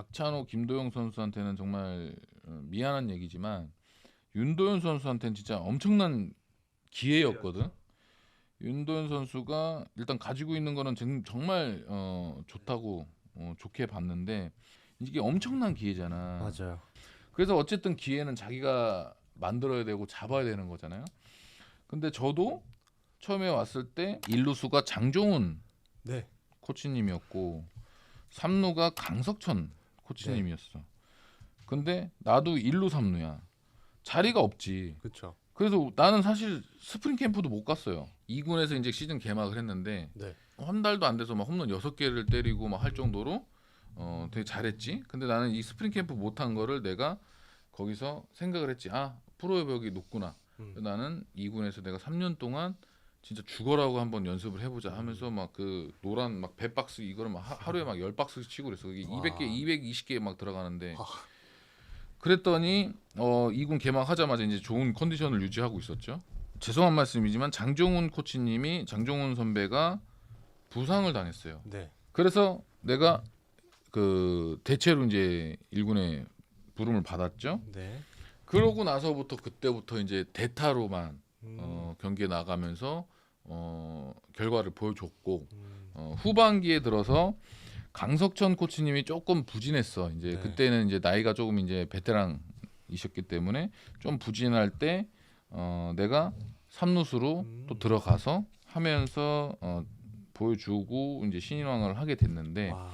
박찬호, 김도영 선수한테는 정말 어, 미안한 얘기지만 윤도현 선수한테는 진짜 엄청난 기회였거든. 윤도현 선수가 일단 가지고 있는 거는 정- 정말 어, 좋다고 어, 좋게 봤는데 이게 엄청난 기회잖아. 맞아요. 그래서 어쨌든 기회는 자기가 만들어야 되고 잡아야 되는 거잖아요. 근데 저도 처음에 왔을 때 일루수가 장종훈 네. 코치님이었고 삼루가 강석천 코치님이었어. 근데 나도 일루 삼루야. 자리가 없지. 그렇죠. 그래서 나는 사실 스프링 캠프도 못 갔어요. 2군에서 이제 시즌 개막을 했는데 네. 한 달도 안 돼서 막 홈런 여섯 개를 때리고 막 할 정도로 어 되게 잘했지. 근데 나는 이 스프링 캠프 못 한 거를 내가 거기서 생각을 했지. 아 프로의 벽이 높구나. 음. 나는 2군에서 내가 3년 동안 진짜 죽어라고 한번 연습을 해보자 하면서 막 그 노란 막 100박스 이거를 막 하- 하루에 막 10박스씩 치고 그랬어. 와. 200개, 220개 막 들어가는데 아. 그랬더니 어 2군 개막하자마자 이제 좋은 컨디션을 유지하고 있었죠. 죄송한 말씀이지만 장종훈 코치님이 장종훈 선배가 부상을 당했어요. 네. 그래서 내가 그 대체로 이제 1군에 부름을 받았죠. 네. 그러고 나서부터 그때부터 이제 대타로만 음. 어, 경기에 나가면서 어, 결과를 보여줬고 음. 어, 후반기에 들어서 강석천 코치님이 조금 부진했어. 이제 네. 그때는 이제 나이가 조금 이제 베테랑이셨기 때문에 좀 부진할 때 어, 내가 삼루수로 음. 또 들어가서 하면서 어, 보여주고 이제 신인왕을 하게 됐는데 와우.